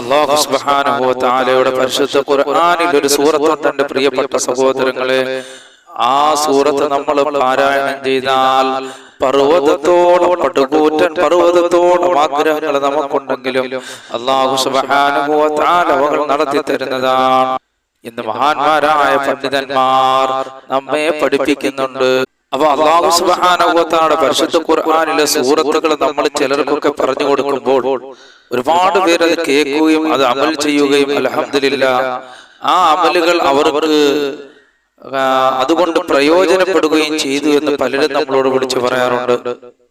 അള്ളാഹു സുബ്ഹാനഹു തആലയുടെ പരിശുദ്ധ ഖുർആനിൽ ഒരു സൂറത്തുണ്ട് എന്റെ പ്രിയപ്പെട്ട സഹോദരങ്ങളെ. ആ സൂറത്ത് നമ്മൾ പാരായണം ചെയ്താൽ പർവതത്തോളം പടുകൂറ്റൻ പർവതത്തോളം ആഗ്രഹങ്ങൾ നമുക്കുണ്ടെങ്കിലും അള്ളാഹു സുബ്ഹാനഹു തആല അവകൾ നടത്തി തരുന്നതാണ്. ഇന്ന് മഹാന്മാരായ പണ്ഡിതന്മാർ നമ്മെ പഠിപ്പിക്കുന്നുണ്ട്. അപ്പൊ അള്ളാഹു സുബാനുഭവത്താണ് പരിശുദ്ധ ഖുർആാനിലെ സൂറത്തുകൾ നമ്മൾ ചിലർക്കൊക്കെ പറഞ്ഞു കൊടുക്കുമ്പോൾ ഒരുപാട് പേര് അത് കേൾക്കുകയും അത് അമൽ ചെയ്യുകയും അലഹമില്ല ആ അമലുകൾ അവർക്ക് അതുകൊണ്ട് പ്രയോജനപ്പെടുകയും ചെയ്തു എന്ന് പലരും നമ്മളോട് വിളിച്ചു പറയാറുണ്ട്.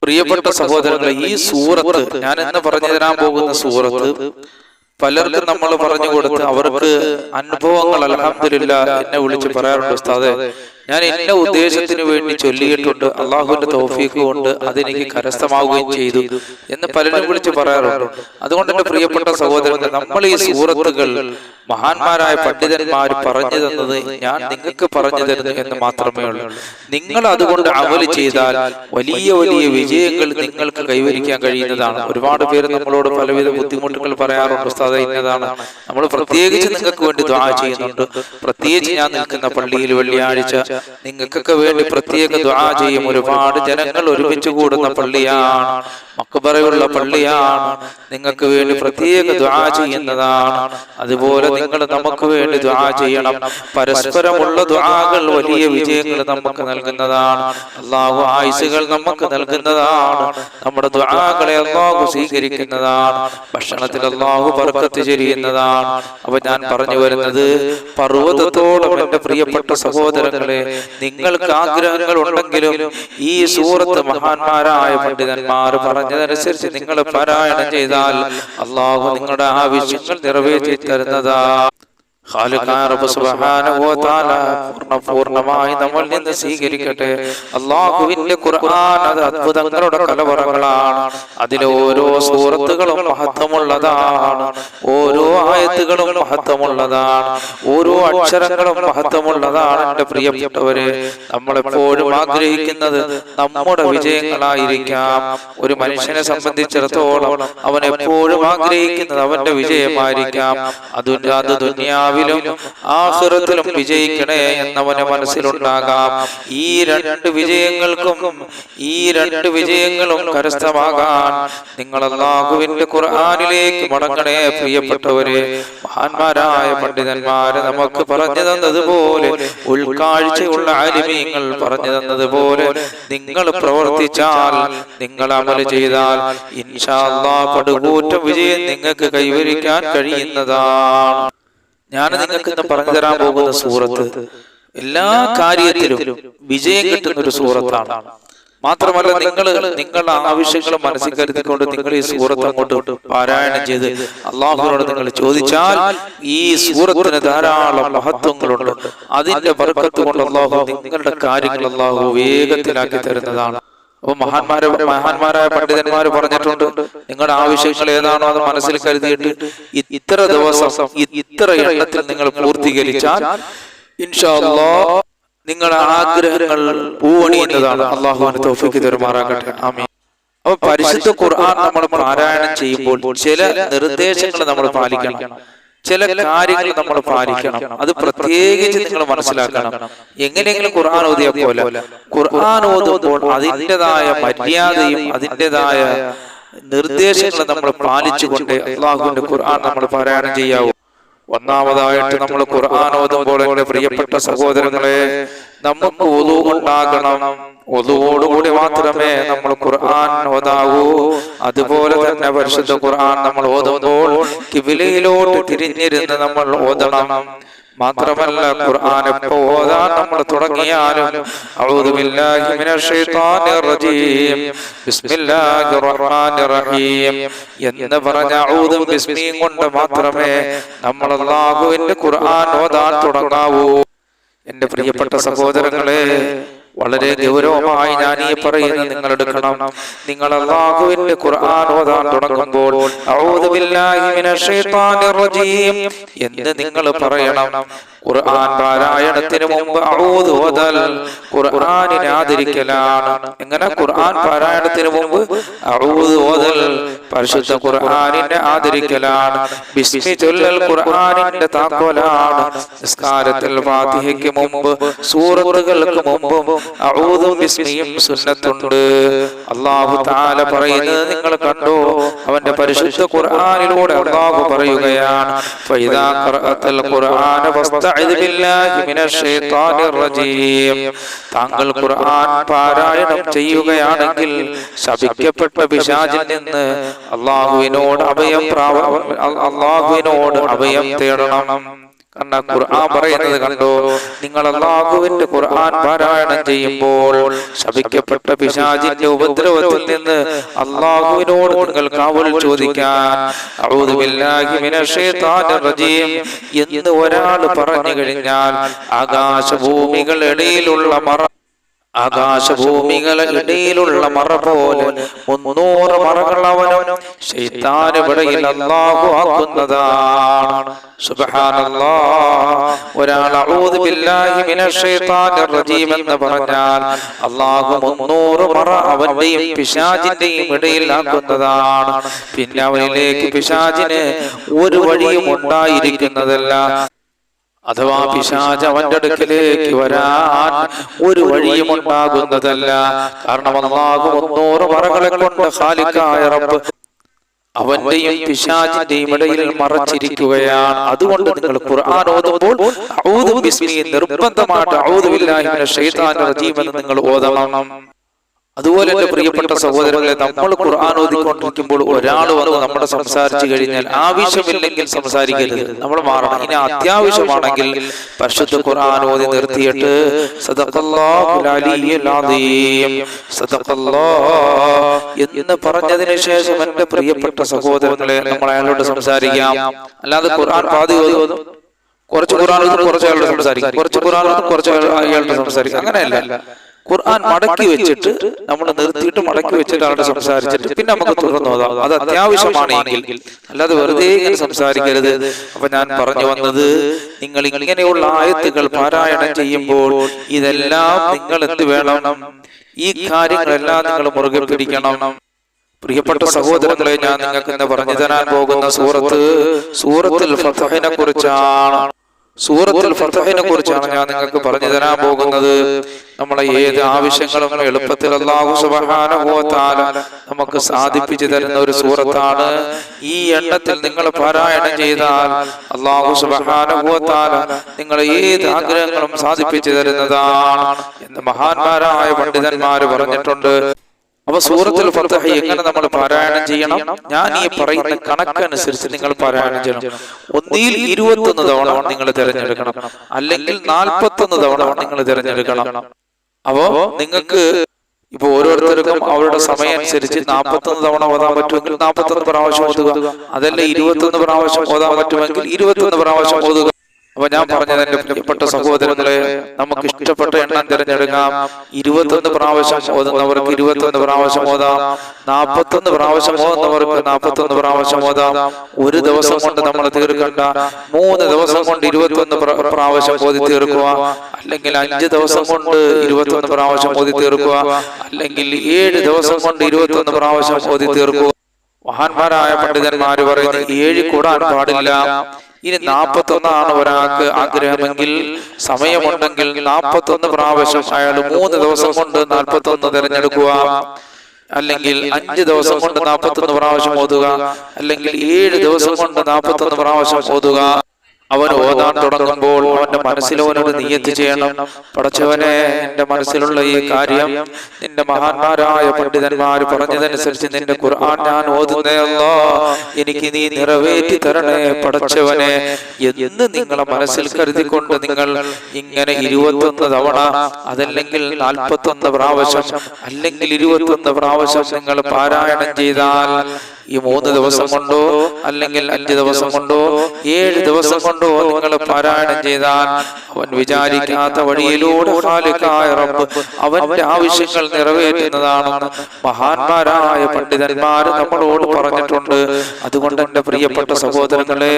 പ്രിയപ്പെട്ട സഹോദരങ്ങളെ ഈ സൂറത്ത് ഞാൻ എന്ന് പറഞ്ഞു തരാൻ പോകുന്ന സൂറത്ത് പലർക്കും നമ്മൾ പറഞ്ഞു കൊടുത്ത് അവർക്ക് അനുഭവങ്ങൾ അലഹമില്ല എന്നെ വിളിച്ച് പറയാറുണ്ട്. ഉസ്താദെ ഞാൻ എന്റെ ഉദ്ദേശത്തിന് വേണ്ടി ചൊല്ലിയിട്ടുണ്ട്. അള്ളാഹുവിന്റെ തോഫീക്ക് കൊണ്ട് അതെനിക്ക് കരസ്ഥമാവുകയും ചെയ്തു എന്ന് പലരും വിളിച്ച് പറയാറുണ്ട്. അതുകൊണ്ട് എന്റെ പ്രിയപ്പെട്ട സഹോദരൻ നമ്മൾ ഈ സൂറത്തുകൾ മഹാന്മാരായ പണ്ഡിതന്മാർ പറഞ്ഞു തന്നത് ഞാൻ നിങ്ങൾക്ക് പറഞ്ഞു തരുന്നു എന്ന് മാത്രമേ ഉള്ളൂ. നിങ്ങൾ അതുകൊണ്ട് അമൽ ചെയ്താൽ വലിയ വലിയ വിജയങ്ങൾ നിങ്ങൾക്ക് കൈവരിക്കാൻ കഴിയുന്നതാണ്. ഒരുപാട് പേര് നമ്മളോട് പലവിധ ബുദ്ധിമുട്ടുകൾ പറയാറുണ്ട് ഉസ്താദെ ഇന്നതാണ് നമ്മൾ പ്രത്യേകിച്ച് നിങ്ങൾക്ക് വേണ്ടി ദ്വാ ചെയ്യുന്നുണ്ട്. പ്രത്യേകിച്ച് ഞാൻ നിൽക്കുന്ന പള്ളിയിൽ വെള്ളിയാഴ്ച നിങ്ങൾക്കൊക്കെ വേണ്ടി പ്രത്യേക ദ്വാ ചെയ്യും. ഒരുപാട് ജനങ്ങൾ ഒരുമിച്ച് കൂടുന്ന പള്ളിയാണ്. മക്കബറയുള്ള പള്ളിയാണ്. നിങ്ങൾക്ക് വേണ്ടി പ്രത്യേക ദ്വാ ചെയ്യുന്നതാണ്. അതുപോലെ നിങ്ങൾ നമുക്ക് വേണ്ടി ദ്വാ ചെയ്യണം. പരസ്പരമുള്ള ദ്വാകൾ വലിയ വിജയങ്ങൾ നമുക്ക് നൽകുന്നതാണ്. അള്ളാഹു ആയുസുകൾ നമുക്ക് നൽകുന്നതാണ്. നമ്മുടെ ദ്വാകളെ അള്ളാഹു സ്വീകരിക്കുന്നതാണ്. ഭക്ഷണത്തിൽ അള്ളാഹു പറക്കത്ത് ചെയ്യുന്നതാണ് അപ്പൊ ഞാൻ പറഞ്ഞു വരുന്നത് പർവതത്തോളം എന്റെ പ്രിയപ്പെട്ട സഹോദരങ്ങളെ നിങ്ങൾക്ക് ആഗ്രഹങ്ങൾ ഉണ്ടെങ്കിലും ഈ സൂറത്ത് മഹാന്മാരായ പണ്ഡിതന്മാർ പറഞ്ഞതനുസരിച്ച് നിങ്ങൾ പാരായണം ചെയ്താൽ അള്ളാഹു നിങ്ങളുടെ ആവശ്യങ്ങൾ നിറവേറ്റി തരുന്നതാ പൂർണ പൂർണമായി നമ്മൾ നിന്ന് സ്വീകരിക്കട്ടെ. അള്ളാഹുവിന്റെ ഖുർആൻ അത് അത്ഭുതങ്ങളുടെ കലവറകളാണ്. അതിലെ ഓരോ സൂറത്തുകളും മഹത്വമുള്ളതാണ്. ഓരോ ആയത്തുകളും മഹത്വമുള്ളതാണ്. ഓരോ അക്ഷരങ്ങളും മഹത്വമുള്ളതാണ് എന്റെ പ്രിയപ്പെട്ടവരെ. നമ്മളെപ്പോഴും ആഗ്രഹിക്കുന്നത് നമ്മുടെ വിജയങ്ങളായിരിക്കാം. ഒരു മനുഷ്യനെ സംബന്ധിച്ചിടത്തോളം അവൻ എപ്പോഴും ആഗ്രഹിക്കുന്നത് അവന്റെ വിജയമായിരിക്കാം. അത് അത് ദുനിയാവിലും ആഹ്റത്തിലും വിജയിക്കണേ എന്നവന് മനസ്സിലുണ്ടാകാം. ഈ രണ്ട് വിജയങ്ങൾക്കും ഈ രണ്ട് വിജയങ്ങളും കരസ്ഥമാകാൻ നിങ്ങൾ അള്ളാഹുവിന്റെ ഖുർആനിലേക്ക് മടങ്ങണേ പ്രിയപ്പെട്ടവരെ. മഹാന്മാരായ പണ്ഡിതന്മാര് നമുക്ക് പറഞ്ഞു തന്നതുപോലെ ഉൾക്കാഴ്ചയുള്ള ആലിമീങ്ങൾ പറഞ്ഞു തന്നതുപോലെ നിങ്ങൾ പ്രവർത്തിച്ചാൽ നിങ്ങൾ അമൽ ചെയ്താൽ ഇൻഷാ പടുകൂറ്റം വിജയം നിങ്ങൾക്ക് കൈവരിക്കാൻ കഴിയുന്നതാണ്. ഞാൻ നിങ്ങൾക്ക് ഇന്ന് പറഞ്ഞു തരാൻ പോകുന്ന സൂറത്ത് എല്ലാ കാര്യത്തിലും വിജയം കിട്ടുന്ന ഒരു സൂറത്താണ്. മാത്രമല്ല നിങ്ങൾ നിങ്ങളുടെ ആവശ്യങ്ങൾ മനസ്സിൽ കരുതിക്കൊണ്ട് നിങ്ങൾ ഈ സൂറത്ത് അങ്ങോട്ട് പാരായണം ചെയ്ത് അള്ളാഹുനോട് നിങ്ങൾ ചോദിച്ചാൽ ഈ സൂറത്തിന് ധാരാളം മഹത്വങ്ങളുണ്ട്. അതിന്റെ ബർക്കത്ത് കൊണ്ട് അള്ളാഹു നിങ്ങളുടെ കാര്യങ്ങൾ അള്ളാഹു വേഗത്തിലാക്കി തരുന്നതാണ്. അപ്പൊ മഹാന്മാരെ മഹാന്മാരായ പണ്ഡിതന്മാർ പറഞ്ഞിട്ടുണ്ട്. നിങ്ങളുടെ ആവശ്യങ്ങൾ ഏതാണോ അത് മനസ്സിൽ കരുതിയിട്ട് ഇത്ര ദിവസം ഇത്ര എണ്ണത്തിൽ നിങ്ങൾ പൂർത്തീകരിച്ചാൽ ഇൻഷാ അല്ലാഹ് നിങ്ങളുടെ ആഗ്രഹങ്ങൾ പൂവണിയുന്നതാണ് അള്ളാഹുവിന് തോഫിക്ക് തെരുമാറാകട്ടെ. ആമീൻ. അപ്പൊ പരിശുദ്ധ ഖുർആൻ നമ്മൾ പാരായണം ചെയ്യുമ്പോൾ ചില നിർദ്ദേശങ്ങൾ നമ്മൾ പാലിക്കണം. ചില കാര്യങ്ങൾ നമ്മൾ പാലിക്കണം. അത് പ്രത്യേകിച്ച് നിങ്ങൾ മനസ്സിലാക്കണം. എങ്ങനെയെങ്കിലും ഖുർആൻ ഓതിയ പോലെ ഖുർആൻ ഓതുമ്പോൾ അതിന്റെതായ മര്യാദയും അതിന്റെതായ നിർദ്ദേശങ്ങൾ നമ്മൾ പാലിച്ചുകൊണ്ട് അള്ളാഹുവിന്റെ ഖുർആൻ നമ്മൾ പാരായണം ചെയ്യാവൂ. ഒന്നാമതായിട്ട് നമ്മൾ ഖുർആൻ ഓതുമ്പോൾ എന്റെ പ്രിയപ്പെട്ട സഹോദരങ്ങളെ നമുക്ക് ഒതു ഉണ്ടാകണം. ഒതുവോടുകൂടി മാത്രമേ നമ്മൾ ഖുർആൻ ഓതാവൂ. അതുപോലെ തന്നെ പരിശുദ്ധ ഖുർആൻ നമ്മൾ ഓതുമ്പോൾ കിബിലയിലോട്ട് തിരിഞ്ഞിരുന്ന് നമ്മൾ ഓതണം. മാത്രമല്ല ഖുർആൻ എപ്പോ ഓതാൻ നമ്മൾ തുടങ്ങിയാലും അഊദു ബില്ലാഹി മിനശ് ശൈത്വാനിർ റജീം. ബിസ്മില്ലാഹിർ റഹ്മാനിർ റഹീം. എന്ന് പറഞ്ഞ ഔദു ബിസ്മിയും കൊണ്ട് മാത്രമേ നമ്മൾ അല്ലാഹുവിന്റെ ഖുർആൻ ഓതാൻ തുടങ്ങാവൂ. എന്റെ പ്രിയപ്പെട്ട സഹോദരങ്ങളെ വളരെ ഗൗരവമായി ഞാൻ ഈ പറയുന്നത് നിങ്ങൾ എടുക്കണം. നിങ്ങൾ അള്ളാഹുവിന്റെ ഖുർആൻ ഓതാൻ തുടങ്ങുമ്പോൾ ഔദു ബില്ലാഹി മിനശ് റജീം എന്ന് നിങ്ങൾ പറയണം. ഖുർആൻ പാരായണത്തിന് മുമ്പ് ഔദ് ഓതൽ ഖുർആനിനെ ആദരിക്കലാണ്. എങ്ങനെ ഖുർആൻ പാരായണത്തിന് മുമ്പ് ഔദ് ഓതൽ പരിശുദ്ധ ഖുർആനിനെ ആദരിക്കലാണ്. ബിസ്മി ചൊല്ലൽ ഖുർആനിന്റെ താക്കോലാണ്. നിസ്കാരത്തിൽ ഫാത്തിഹയ്ക്ക് മുമ്പ് സൂറത്തുകൾക്ക് മുമ്പും ഔദും ബിസ്മിയും സുന്നത്തുണ്ട്. അള്ളാഹു താല പറയുന്നത് നിങ്ങൾ കണ്ടോ? അവന്റെ പരിശുദ്ധ ഖുർആനിലൂടെ അള്ളാഹു പറയുകയാണ്. ഫൈദാ ഖറഅത്തൽ ഖുർആന ഫസ്തഇദ് താങ്കൾ ഖുർആൻ പാരായണം ചെയ്യുകയാണെങ്കിൽ ശപിക്കപ്പെട്ട പിശാചിൽ നിന്ന് അള്ളാഹുവിനോട് അഭയം അള്ളാഹുവിനോട് അഭയം തേടണം. കാരണം ഖുർആൻ പറയുന്നത് കണ്ടോ? നിങ്ങൾ അള്ളാഹുവിന്റെ ഖുർആൻ പാരായണം ചെയ്യുമ്പോൾ ശപിക്കപ്പെട്ട പിശാചിന്റെ ഉപദ്രവത്തിൽ നിന്ന് അള്ളാഹുവിനോട് നിങ്ങൾ കാവൽ ചോദിക്കാൻ എന്ന് ഒരാൾ പറഞ്ഞു കഴിഞ്ഞാൽ ആകാശഭൂമികൾ ഇടയിലുള്ള മറ ആകാശഭൂമികളുടെ ഇടയിലുള്ള മറ പോലെ മുന്നൂറ് മറകൾ അവനും ശൈത്താനിവിടയിൽ അല്ലാഹു ആക്കുന്നതാണ്. ഒരാൾ എന്ന് പറഞ്ഞാൽ അവന്റെയും പിശാജിന്റെയും ഇടയിൽ ആക്കുന്നതാണ് പിന്നെ അവനിലേക്ക് ഒരു വഴിയും ഉണ്ടായിരിക്കുന്നതല്ല. അഥവാ പിശാച് അവന്റെ അടുക്കലേക്ക് വരാൻ ഒരു വഴിയും ഉണ്ടാകുന്നതല്ല. കാരണം അള്ളാഹു ഒന്നൂറ് മറകളെ കൊണ്ട് ഖാലിക്കായ റബ്ബ് അവന്റെയും പിശാചിന്റെയും ഇടയിൽ മറച്ചിരിക്കുകയാണ്. അതുകൊണ്ട് നിങ്ങൾ ഖുർആൻ ഓതുമ്പോൾ ഔദു ബിസ്മി നിർബന്ധമായിട്ട് ഔദു ബില്ലാഹി മിനശ് ശൈത്താനിർ റജീം എന്ന് നിങ്ങൾ ഓതണം. അതുപോലെ എന്റെ പ്രിയപ്പെട്ട സഹോദരങ്ങളെ നമ്മൾ ഖുർആൻ ഓതിക്കൊണ്ടിരിക്കുമ്പോൾ ഒരാൾ വന്ന് നമ്മുടെ സംസാരിച്ചു കഴിഞ്ഞാൽ ആവശ്യമില്ലെങ്കിൽ സംസാരിക്കരുത്. നമ്മൾ മാറണം. ഇനി അത്യാവശ്യമാണെങ്കിൽ പരിശുദ്ധ ഖുർആൻ ഓതി നിർത്തിയിട്ട് എന്ന് പറഞ്ഞതിന് ശേഷം എന്റെ പ്രിയപ്പെട്ട സഹോദരങ്ങളെ നമ്മൾ അയാളോട് സംസാരിക്കാം. അല്ലാതെ ഖുർആൻ പാതി ഓതും കുറച്ച് ഖുർആൻ കുറച്ച് അയാളോട് സംസാരിക്കും. കുറച്ച് ഖുർആൻ കുറച്ച് അയാളോട് സംസാരിക്കും. അങ്ങനെയല്ല. ഖുർആൻ മടക്കി വെച്ചിട്ട് നമ്മൾ നിർത്തിയിട്ട് മടക്കി വെച്ചിട്ട് അവിടെ സംസാരിച്ചിട്ട്. പിന്നെ നമുക്ക് തുറന്നു അത് അത്യാവശ്യമാണ് എങ്കിൽ അല്ലാതെ വെറുതെ സംസാരിക്കരുത്. അപ്പൊ ഞാൻ പറഞ്ഞു വന്നത് നിങ്ങൾ ഇങ്ങനെയുള്ള ആയത്തുകൾ പാരായണം ചെയ്യുമ്പോൾ ഇതെല്ലാം നിങ്ങൾ എന്ത് വേണം? ഈ കാര്യങ്ങളെല്ലാം നിങ്ങൾ മുറുകെ പിടിക്കണം. പ്രിയപ്പെട്ട സഹോദരങ്ങളെ ഞാൻ നിങ്ങൾക്ക് ഇന്ന് പറഞ്ഞു തരാൻ പോകുന്ന സൂറത്ത് സൂറത്തിൽ ഫതഹിനെ കുറിച്ചാണ്. സൂറത്തുൽ ഫതഹിനെ കുറിച്ചാണ് ഞാൻ നിങ്ങൾക്ക് പറഞ്ഞു തരാൻ പോകുന്നത്. നമ്മളെ ഏത് ആവശ്യങ്ങളും എളുപ്പത്തിൽ വ തആല നമുക്ക് സാധിപ്പിച്ചു തരുന്ന ഒരു സൂറത്താണ്. ഈ എണ്ണത്തിൽ നിങ്ങൾ പാരായണം ചെയ്താൽ അള്ളാഹു തആല നിങ്ങളെ ഏത് ആഗ്രഹങ്ങളും സാധിപ്പിച്ചു തരുന്നതാണ് എന്ന് മഹാന്മാരായ പണ്ഡിതന്മാർ പറഞ്ഞിട്ടുണ്ട്. അപ്പൊ സൂറത്തുൽ ഫതഹ് എങ്ങനെ നമ്മൾ പാരായണം ചെയ്യണം? ഞാൻ ഈ പറയുന്ന കണക്കനുസരിച്ച് നിങ്ങൾ പാരായണം ചെയ്യണം. ഒന്നിൽ ഇരുപത്തൊന്ന് തവണ നിങ്ങൾ തിരഞ്ഞെടുക്കണം. അല്ലെങ്കിൽ നാൽപ്പത്തൊന്ന് തവണ നിങ്ങൾ തിരഞ്ഞെടുക്കണം. അപ്പോ നിങ്ങൾക്ക് ഇപ്പൊ ഓരോരുത്തർക്കും അവരുടെ സമയം അനുസരിച്ച് നാൽപ്പത്തൊന്ന് തവണ ഓതാൻ പറ്റുമെങ്കിൽ നാൽപ്പത്തൊന്ന് പ്രാവശ്യം ഓതുക. അതല്ല ഇരുപത്തൊന്ന് പ്രാവശ്യം ഓതാൻ പറ്റുമെങ്കിൽ ഇരുപത്തൊന്ന് പ്രാവശ്യം ഓതുക. അപ്പൊ ഞാൻ പറഞ്ഞത് എന്റെ പ്രിയപ്പെട്ട സഹോദരങ്ങളെ നമുക്ക് ഇഷ്ടപ്പെട്ട എണ്ണം തിരഞ്ഞെടുക്കാം. ഇരുപത്തൊന്ന് പ്രാവശ്യം ഓതുന്നവർക്ക് ഇരുപത്തൊന്ന് പ്രാവശ്യം ഓതാം. നാൽപ്പത്തൊന്ന് പ്രാവശ്യം ഓതുന്നവർക്ക് നാൽപ്പത്തൊന്ന് പ്രാവശ്യം ഓതാം. ഒരു ദിവസം കൊണ്ട് നമ്മൾ തീർക്കണ്ട. മൂന്ന് ദിവസം കൊണ്ട് ഇരുപത്തൊന്ന് പ്ര- പ്രാവശ്യം ഓതി തീർക്കുക. അല്ലെങ്കിൽ അഞ്ച് ദിവസം കൊണ്ട് ഇരുപത്തൊന്ന് പ്രാവശ്യം ഓതി തീർക്കുക. അല്ലെങ്കിൽ ഏഴ് ദിവസം കൊണ്ട് ഇരുപത്തൊന്ന് പ്രാവശ്യം ഓതി തീർക്കുക. മഹാന്മാരായ പണ്ഡിതന്മാര് പറയുന്നത് ഏഴ് കൂടാൻ പാടില്ല. ഇനി നാൽപ്പത്തൊന്നാണ് ഒരാൾക്ക് ആഗ്രഹമെങ്കിൽ സമയമുണ്ടെങ്കിൽ നാൽപ്പത്തൊന്ന് പ്രാവശ്യം അയാൾ മൂന്ന് ദിവസം കൊണ്ട് നാൽപ്പത്തൊന്ന് തിരഞ്ഞെടുക്കുക. അല്ലെങ്കിൽ അഞ്ച് ദിവസം കൊണ്ട് നാൽപ്പത്തൊന്ന് പ്രാവശ്യം ഓതുക. അല്ലെങ്കിൽ ഏഴ് ദിവസം കൊണ്ട് നാൽപ്പത്തൊന്ന് പ്രാവശ്യം ഓതുക. അവൻ ഓതാൻ തുടങ്ങുമ്പോൾ അവന്റെ മനസ്സിലോനോട് നീയത്ത് ചെയ്യണം. പടച്ചവനെ എന്റെ മനസ്സിലുള്ള ഈ കാര്യം നിന്റെ മഹാന്മാരായ പണ്ഡിതന്മാർ പറഞ്ഞതനുസരിച്ച് നിന്റെ ഖുർആൻ ഞാൻ ഓതുന്നതല്ലോ എനിക്ക് നീ നിറവേറ്റി തരണേ പടച്ചവനെ. എന്ന് നിങ്ങളെ മനസ്സിൽ കരുതിക്കൊണ്ട് നിങ്ങൾ ഇങ്ങനെ ഇരുപത്തൊന്ന് തവണ അതല്ലെങ്കിൽ നാൽപ്പത്തൊന്ന് പ്രാവശ്യം അല്ലെങ്കിൽ ഇരുപത്തൊന്ന് പ്രാവശ്യം നിങ്ങൾ പാരായണം ചെയ്താൽ ഈ മൂന്ന് ദിവസം കൊണ്ടോ അല്ലെങ്കിൽ അഞ്ച് ദിവസം കൊണ്ടോ ഏഴ് ദിവസം കൊണ്ടോ നിങ്ങൾ പാരായണം ചെയ്താൽ അവൻ വിചാരിക്കാത്ത വഴിയിലൂടെ റബ്ബ് അവന്റെ ആവശ്യങ്ങൾ നിറവേറ്റുന്നതാണെന്ന് മഹാന്മാരായ പണ്ഡിതന്മാർ നമ്മളോട് പറഞ്ഞിട്ടുണ്ട്. അതുകൊണ്ട് എന്റെ പ്രിയപ്പെട്ട സഹോദരങ്ങളെ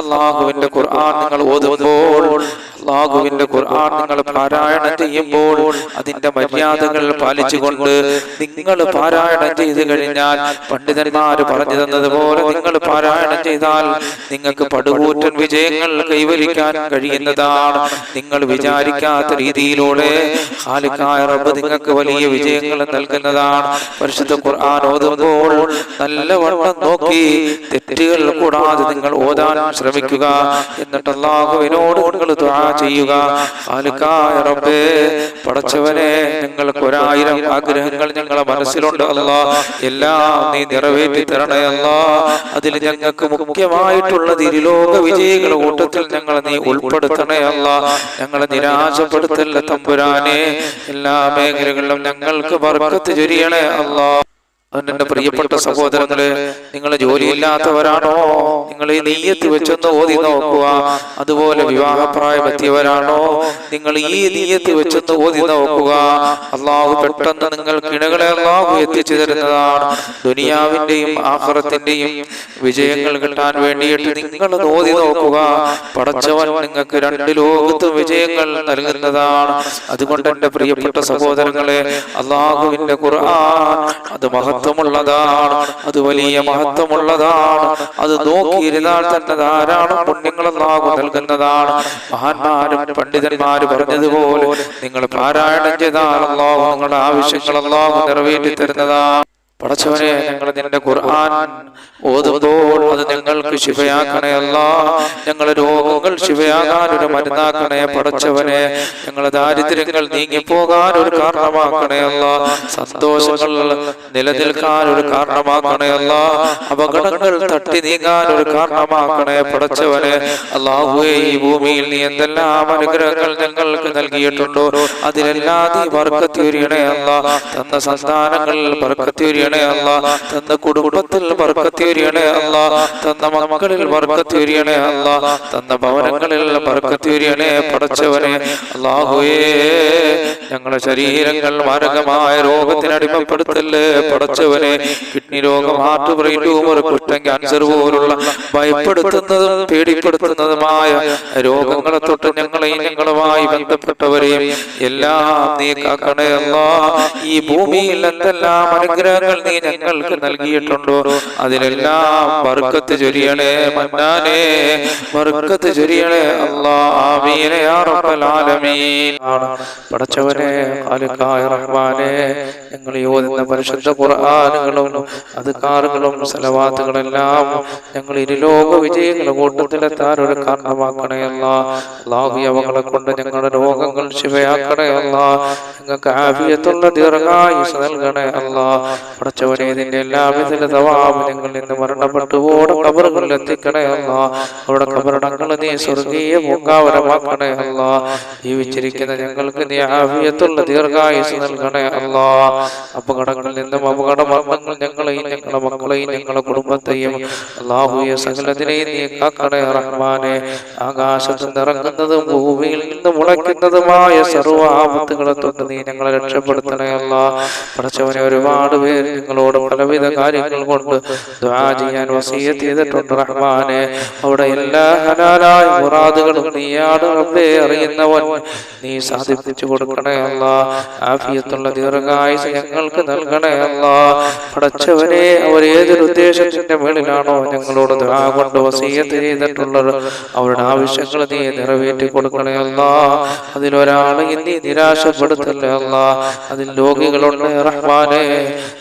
അള്ളാഹുവിന്റെ ഖുർആൻ നിങ്ങൾ ഓതുമ്പോൾ അള്ളാഹുവിന്റെ ഖുർആൻ നിങ്ങൾ പാരായണം ചെയ്യുമ്പോൾ അതിന്റെ മര്യാദകൾ പാലിച്ചുകൊണ്ട് നിങ്ങൾ പാരായണം ചെയ്തു കഴിഞ്ഞാൽ പണ്ഡിതന്മാർ പറഞ്ഞു തന്നതുപോലെ നിങ്ങൾ പാരായണം ചെയ്താൽ നിങ്ങൾക്ക് പടുകൂറ്റൻ വിജയങ്ങൾ കൈവരിക്കാൻ കഴിയുന്നതാണ്. നിങ്ങൾ വിചാരിക്കാത്ത രീതിയിലൂടെ റബ്ബ് നിങ്ങൾക്ക് വലിയ വിജയങ്ങൾ നൽകുന്നതാണ്. പരിശുദ്ധ ഖുർആൻ ഓതുമ്പോൾ നല്ലവണ്ണം നോക്കി തെറ്റുകൾ കൂടാതെ നിങ്ങൾ ഓതാൻ ശ്രമിക്കുക. എന്നിട്ട് അള്ളാഹുവിനോട് നിങ്ങൾ ദുആ ചെയ്യുക. റബ്ബേ പടച്ചവനെ ഞങ്ങൾക്ക് ഒരായിരം ആഗ്രഹങ്ങൾ ഞങ്ങളെ മനസ്സിലുണ്ട് അല്ല. എല്ലാം നീ നിറവേറ്റി തരണയല്ല അതിൽ ഞങ്ങൾക്ക് മുഖ്യമായിട്ടുള്ള ഇരുലോക വിജയികളുടെ കൂട്ടത്തിൽ ഞങ്ങളെ നീ ഉൾപ്പെടുത്തണയല്ല ഞങ്ങളെ നിരാശപ്പെടുത്തല്ല തമ്പുരാനെ. എല്ലാ മേഖലകളിലും ഞങ്ങൾക്ക് ബർക്കത്ത് ചൊരിയണേ അല്ലാ. എന്റെ പ്രിയപ്പെട്ട സഹോദരങ്ങളെ നിങ്ങൾ ജോലിയില്ലാത്തവരാണോ? നിങ്ങൾ ഈ നെയ്യത്ത് വെച്ചൊന്ന് ഓതി നോക്കുക. അതുപോലെ വിവാഹപ്രായം എത്തിയവരാണോ നിങ്ങൾ ഈ നെയ്യത്ത് വെച്ചൊന്ന് ഓതി നോക്കുക. അള്ളാഹു പെട്ടെന്ന് നിങ്ങൾ കിണകളെ അള്ളാഹു എത്തിച്ചു തരുന്നതാണ് ദുനിയാവിന്റെയും ആഹ്റത്തിന്റെയും വിജയങ്ങൾ കിട്ടാൻ വേണ്ടിയിട്ട് നിങ്ങൾ ഓതി നോക്കുക. പടച്ചവൻ നിങ്ങൾക്ക് രണ്ട് ലോകത്തും വിജയങ്ങൾ നൽകുന്നതാണ്. അതുകൊണ്ട് എന്റെ പ്രിയപ്പെട്ട സഹോദരങ്ങളെ അള്ളാഹുവിന്റെ ഖുർആൻ അത് മഹത്വ മഹത്വമുള്ളതാണ്. അത് വലിയ മഹത്വമുള്ളതാണ്. അത് നോക്കിയിരുന്നാൽ തന്നെ ധാരാളം പുണ്യങ്ങൾ അല്ലാഹു നൽകുന്നതാണ്. മഹാന്മാരും പണ്ഡിതന്മാരും പറഞ്ഞതുപോലെ നിങ്ങൾ പാരായണം ചെയ്താൽ അള്ളാഹു നിങ്ങളുടെ ആവശ്യങ്ങൾ അല്ലാഹു നിറവേറ്റി തരുന്നതാണ് പടച്ചവനെ ഞങ്ങൾ നിന്റെ ഖുർആൻ ഓതുമ്പോൾ അത് ഞങ്ങൾക്ക് ശിവയാക്കണേ അല്ല. ഞങ്ങളുടെ രോഗങ്ങൾ ശിവയാകാൻ ഒരു മരുന്നാക്കണേ പടച്ചവനെ. ഞങ്ങൾ ദാരിദ്ര്യങ്ങൾ നീങ്ങിപ്പോകാൻ ഒരു കാരണമാക്കണേ അല്ല. സന്തോഷങ്ങൾ നിലനിൽക്കാൻ ഒരു കാരണമാക്കണേ അല്ല. അപകടങ്ങൾ തട്ടി നീങ്ങാൻ ഒരു കാരണമാക്കണേ പടച്ചവനെ. അള്ളാഹുവെ ഈ ഭൂമിയിൽ നീ എന്തെല്ലാം അനുഗ്രഹങ്ങൾ ഞങ്ങൾക്ക് നൽകിയിട്ടുണ്ടോ? അതിലെല്ലാം നീ അല്ല. തന്ന സന്താനങ്ങളിൽ വർക്കത്തിയൊരിയണേ അല്ല. തന്ന കുടുംബത്തിൽ വർക്കത്തിയൊരിയണേ അല്ല. തന്ന മക്കളിൽ വർക്കത്തിയൊരിയണേ അല്ല. തന്ന ഭവനങ്ങളിൽ വർക്കത്തിയൊരിയണേ പടച്ചവനെ. അള്ളാഹുവേ ഞങ്ങളുടെ ശരീരങ്ങൾ മാരകമായ രോഗത്തിന് അടിമപ്പെടുത്തല്ലേ പടച്ചവനെ. കിഡ്നി രോഗം ഹാർട്ട് ബ്രെയിൻ ട്യൂമർ കുറ്റം ക്യാൻസർ പോലുള്ള ഭയപ്പെടുത്തുന്നതും പേടിപ്പെടുത്തുന്നതുമായ രോഗങ്ങളെ തൊട്ട് ഞങ്ങളെയും ഞങ്ങളുമായി ബന്ധപ്പെട്ടവരെയും എല്ലാം നീ കാക്കണേ അല്ലാ. ഈ ഭൂമിയിൽ എന്തെല്ലാം അനുഗ്രഹങ്ങൾ നീ ഞങ്ങൾക്ക് നൽകിയിട്ടുണ്ടോ? അതിലെല്ലാം ബർക്കത്ത് ചൊരിയണേ മന്നാനേ. ബർക്കത്ത് ചൊരിയണേ അല്ലാ. ആമീനെ യാ റബ്ബൽ ആലമീൻ. പടച്ചവനെ ഖാലിഖായ റഹ്മാനെ ഞങ്ങൾ യോജന പരിശുദ്ധ ഖുർആനുകളും അധികാറുകളും സലവാത്തുകളെല്ലാം ഞങ്ങൾ ഇരുലോക വിജയങ്ങളുടെ കൂട്ടത്തിലെത്താൻ ഒരു കാരണമാക്കണേ അള്ളാഹു അവകളെ കൊണ്ട് ഞങ്ങളുടെ രോഗങ്ങൾ ശിവയാക്കണേ അല്ല. ഞങ്ങൾക്ക് ആഫിയത്തുള്ള ദീർഘായുസ് നൽകണേ അല്ല. പടച്ചവനെ ഇതിന്റെ എല്ലാവിധ തവാബ് ഞങ്ങൾ ഇന്ന് മരണപ്പെട്ടു ഓടെ കബറുകളിൽ എത്തിക്കണേ അല്ല. അവിടെ കബറടങ്ങൾ നീ സ്വർഗീയ പൂങ്കാവരമാക്കണേ അല്ല. ജീവിച്ചിരിക്കുന്ന ഞങ്ങൾക്ക് നീ ആഫിയത്തുള്ള ദീർഘായുസ് നൽകണേ അല്ല. അപകടങ്ങളിൽ നിന്നും അപകട മരണങ്ങൾ ഞങ്ങളെയും ഞങ്ങളുടെ മക്കളെയും ഞങ്ങളുടെ കുടുംബത്തെയും അള്ളാഹുയ സകലത്തിനെയും നീ കാക്കണേ റഹ്മാനെ. ആകാശത്ത് നിറങ്ങുന്നതും ഭൂമിയിൽ നിന്ന് മുളയ്ക്കുന്നതുമായ സർവാപത്തുകളെ തൊട്ട് നീ ഞങ്ങളെ രക്ഷപ്പെടുത്തണയല്ല പഠിച്ചവനെ ഒരുപാട് പേര് നിങ്ങളോട് പലവിധ കാര്യങ്ങൾ കൊണ്ട് ചെയ്യാൻ വസീയത്ത് ചെയ്തിട്ടുണ്ട് റഹ്മാനെ. അവിടെ എല്ലാ ഹലാലായ മുറാദുകളും നീയാണ് റബ്ബേ അറിയുന്നവൻ. നീ സാധിപ്പിച്ചു കൊടുക്കണേ അല്ല. ആഫിയത്തുള്ള ദീർഘായുസ് ഞങ്ങൾക്ക് നൽകണേ പഠിച്ചവനെ ഏതൊരു ഉദ്ദേശത്തിന്റെ മേളിലാണോ ഞങ്ങളോട് കൊണ്ട് വസീയത്ത് ചെയ്തിട്ടുള്ളത്. അവരുടെ ആവശ്യങ്ങൾ നീ നിറവേറ്റി കൊടുക്കണേ അതിലൊരാളെ നീ നിരാശപ്പെടുത്തല്ലേ അല്ല. അതിൽ രോഗികളുണ്ട് റഹ്മാനെ.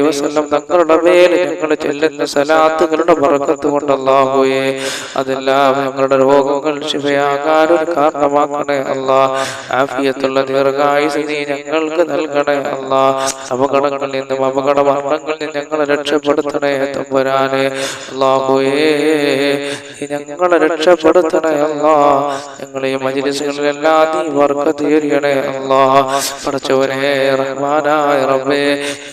വസല്ലം തങ്ങളുടെ മേൽ ഞങ്ങൾ ചെല്ലുന്ന സലാത്തുകളുടെ ബർക്കത്ത് കൊണ്ട് അല്ലാഹുവേ അതെല്ലാം ഞങ്ങളുടെ രോഗങ്ങൾ ശിവയാകാൻ ഒരു കാരണമാക്കണേ അല്ലാ. ആഫിയത്തുള്ള ദീർഘായുസ് നീ ഞങ്ങൾക്ക് നൽകണേ അല്ലാ. അപകടങ്ങളിൽ നിന്നും അപകട മരണങ്ങളിൽ നിന്നും ഞങ്ങളെ രക്ഷപ്പെടുത്തണേ തമ്പുരാനെ. അല്ലാഹുവേ നീ ഞങ്ങളെ രക്ഷപ്പെടുത്തണേ അല്ലാ. ഞങ്ങളെ ഈ മജിലിസുകളിലെല്ലാം നീ വർക്കത്ത് ചെയ്യണേ അല്ലാ. പഠിച്ചവനെ റഹ്മാനായ റബ്ബേ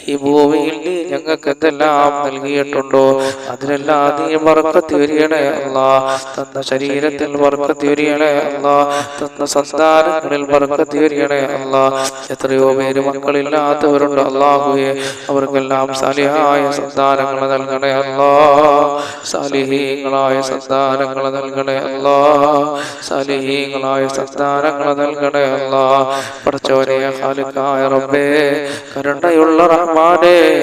ഈ ഭൂമിയിൽ നീ ഞങ്ങൾക്ക് എന്തെല്ലാം നൽകിയിട്ടുണ്ടോ? അതിനെല്ലാം നീ വർക്കത്ത് വരികണേ അല്ലാ. തന്ന ശരീരത്തിൽ വർക്കത്ത് വരികണേ അല്ലാ. തന്ന സന്താനങ്ങളിൽ വർക്കത്ത് വരികണേ അല്ലാ. എത്രയോ പേര് മക്കളില്ലാത്തവരുണ്ട് അല്ലാഹുവേ. അവർക്കെല്ലാം സാലിഹായ സന്താനങ്ങൾ നൽകണേ അല്ലാ. സാലിഹീങ്ങളായ സന്താനങ്ങൾ നൽകണേ അല്ലാ. സാലിഹീങ്ങളായ സന്താനങ്ങൾ നൽകണേ അല്ലാ. പഠിച്ചവനെ ഖാലിഖായ റബ്ബേ. കരുണയുള്ള റഹ്മാനേ.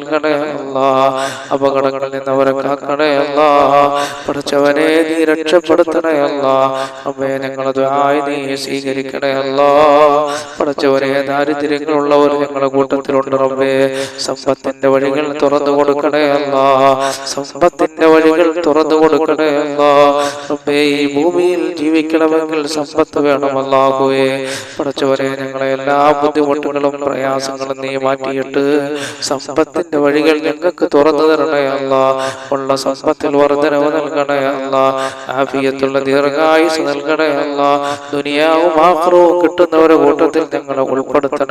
നൽകണേ അപകടങ്ങളിൽ നിന്ന് അവരെ കാക്കണേ അല്ലാ പഠിച്ചവനെ നീ രക്ഷപ്പെടുത്തണേ അമ്മയെ അമ്മേ ഞങ്ങളത് ആയി നീ സ്വീകരിക്കണേ പഠിച്ചവരെ ദാരിദ്ര്യങ്ങളുള്ളവർ ഞങ്ങളുടെ കൂട്ടത്തിലുണ്ട് റബ്ബേ സമ്പത്തിന്റെ വഴികൾ തുറന്നു കൊടുക്കണേ അല്ലാ സമ്പത്തിന്റെ വഴികൾ തുറന്നു കൊടുക്കണേ അല്ലാ റബ്ബേ ഈ ഭൂമിയിൽ ജീവിക്കണമെങ്കിൽ സമ്പത്ത് വേണം അല്ലാഹുവേ പഠിച്ചവരെ ഞങ്ങളെ എല്ലാ ബുദ്ധിമുട്ടുകളും പ്രയാസങ്ങളും നീ മാറ്റിയിട്ട് സമ്പത്തിന്റെ വഴികൾ ഞങ്ങൾക്ക് തുറന്നു തരണേ അല്ല. ഉള്ള സമ്പത്തിൽ വർധനവ് നൽകണേ അല്ല. ആഫിയത്തുള്ള ദീർഘായുസ് നൽകണേ അല്ല. ദുനിയാവും ആക്രവും കിട്ടുന്നവരുടെ കൂട്ടത്തിൽ ഞങ്ങളെ ഉൾപ്പെടുത്തണേ